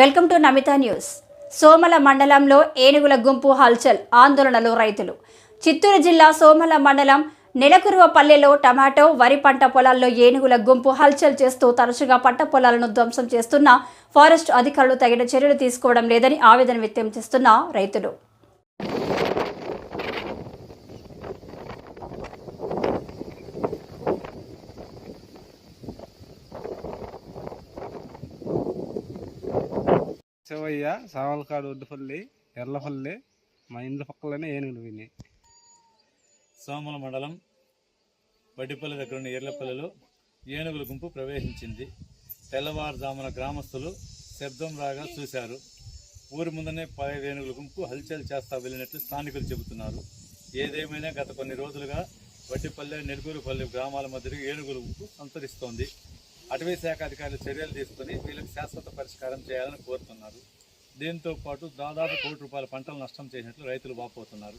Welcome to Namitha news. Somala మండలంలో ఏనుగుల గుంపు హల్చల్ ఆందోళనలు రైతులు. చిత్తూరు జిల్లా సోమల మండలం నెలకురువపల్లెలో టమాటో వరి పంట పొలాల్లో ఏనుగుల గుంపు హల్చల్ చేస్తూ తరచుగా పంట పొలాలను ధ్వంసం చేస్తున్న ఫారెస్ట్ అధికారులు తగిన చర్యలు తీసుకోవడం లేదని ఆవేదన వ్యక్తం చేస్తున్న రైతులు. శివయ్య సావల్కాడు ఒడ్డుపల్లి ఎర్లపల్లి మా ఇండ్ల పక్కలోనే ఏనుగులు విని సోమల మండలం వడ్డిపల్లి దగ్గర ఉన్న ఎర్లపల్లిలో ఏనుగుల గుంపు ప్రవేశించింది. తెల్లవారుజామున గ్రామస్తులు శబ్దం రాగా చూశారు. ఊరి ముందనే పదహైదు ఏనుగుల గుంపు హల్చల్ చేస్తా వెళ్ళినట్లు స్థానికులు చెబుతున్నారు. ఏదేమైనా గత కొన్ని రోజులుగా వడ్డిపల్లె నెడుగురుపల్లి గ్రామాల మధ్య ఏనుగుల గుంపు సంతరిస్తోంది. అటవీ శాఖ అధికారులు చర్యలు తీసుకుని వీళ్ళకి శాశ్వత పరిష్కారం చేయాలని కోరుతున్నారు. దీంతో పాటు దాదాపు కోటి రూపాయల పంటలు నష్టం చేసినట్లు రైతులు వాపోతున్నారు.